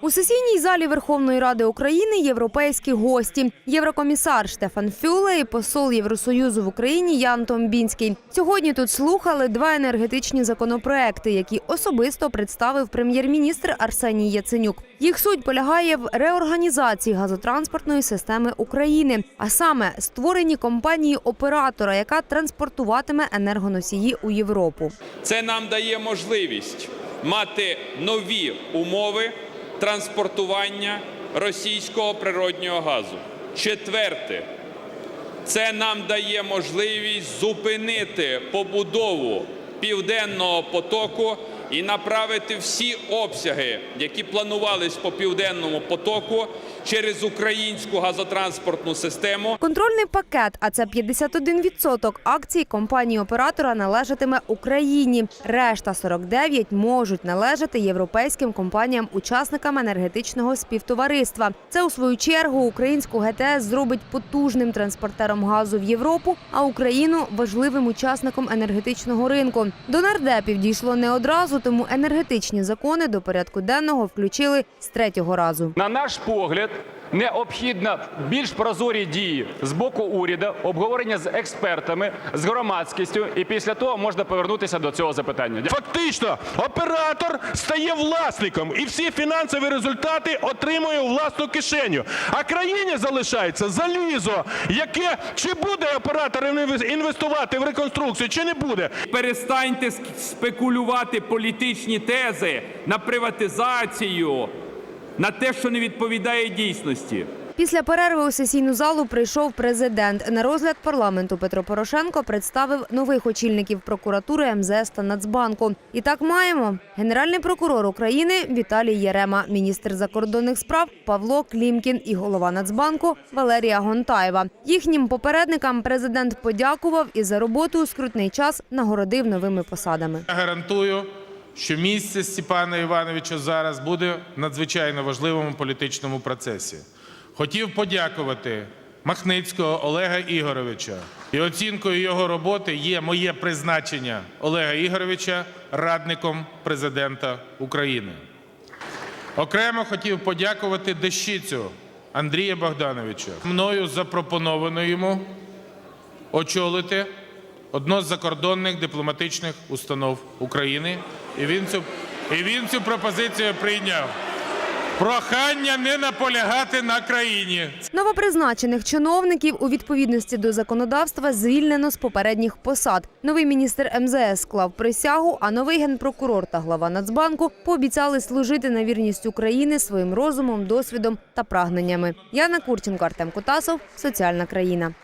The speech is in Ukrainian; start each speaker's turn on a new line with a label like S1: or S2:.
S1: У сесійній залі Верховної Ради України європейські гості. Єврокомісар Штефан Фюле і посол Євросоюзу в Україні Ян Томбінський. Сьогодні тут слухали два енергетичні законопроекти, які особисто представив прем'єр-міністр Арсеній Яценюк. Їх суть полягає в реорганізації газотранспортної системи України, а саме створенні компанії оператора, яка транспортуватиме енергоносії у Європу.
S2: Це нам дає можливість мати нові умови транспортування російського природнього газу. Четверте, це нам дає можливість зупинити побудову південного потоку і направити всі обсяги, які планувались по південному потоку, через українську газотранспортну систему.
S1: Контрольний пакет, а це 51% акцій компанії оператора належатиме Україні. Решта 49 можуть належати європейським компаніям-учасникам енергетичного співтовариства. Це у свою чергу українську ГТС зробить потужним транспортером газу в Європу, а Україну важливим учасником енергетичного ринку. До нардепів дійшло не одразу, тому енергетичні закони до порядку денного включили з третього разу.
S3: На наш погляд, необхідно більш прозорі дії з боку уряду, обговорення з експертами, з громадськістю, і після того можна повернутися до цього запитання.
S4: Фактично, оператор стає власником і всі фінансові результати отримує у власну кишеню. А країні залишається залізо, яке чи буде оператор інвестувати в реконструкцію, чи не буде.
S5: Перестаньте спекулювати політичні тези на приватизацію, на те, що не відповідає дійсності.
S1: Після перерви у сесійну залу прийшов президент. На розгляд парламенту Петро Порошенко представив нових очільників прокуратури МЗС та Нацбанку. І так маємо генеральний прокурор України Віталій Єрема, міністр закордонних справ Павло Клімкін і голова Нацбанку Валерія Гонтаєва. Їхнім попередникам президент подякував і за роботу у скрутний час нагородив новими посадами.
S6: Гарантую, що місце Степана Івановича зараз буде в надзвичайно важливому політичному процесі. Хотів подякувати Махницького Олега Ігоровича. І оцінкою його роботи є моє призначення Олега Ігоровича радником президента України. Окремо хотів подякувати Дещицю Андрія Богдановича. Мною запропоновано йому очолити одну з закордонних дипломатичних установ України. І він цю, і він цю пропозицію прийняв. Прохання не наполягати на країні.
S1: Новопризначених чиновників у відповідності до законодавства звільнено з попередніх посад. Новий міністр МЗС склав присягу, а новий генпрокурор та глава Нацбанку пообіцяли служити на вірність України своїм розумом, досвідом та прагненнями. Яна Курченко, Артем Кутасов, Соціальна країна.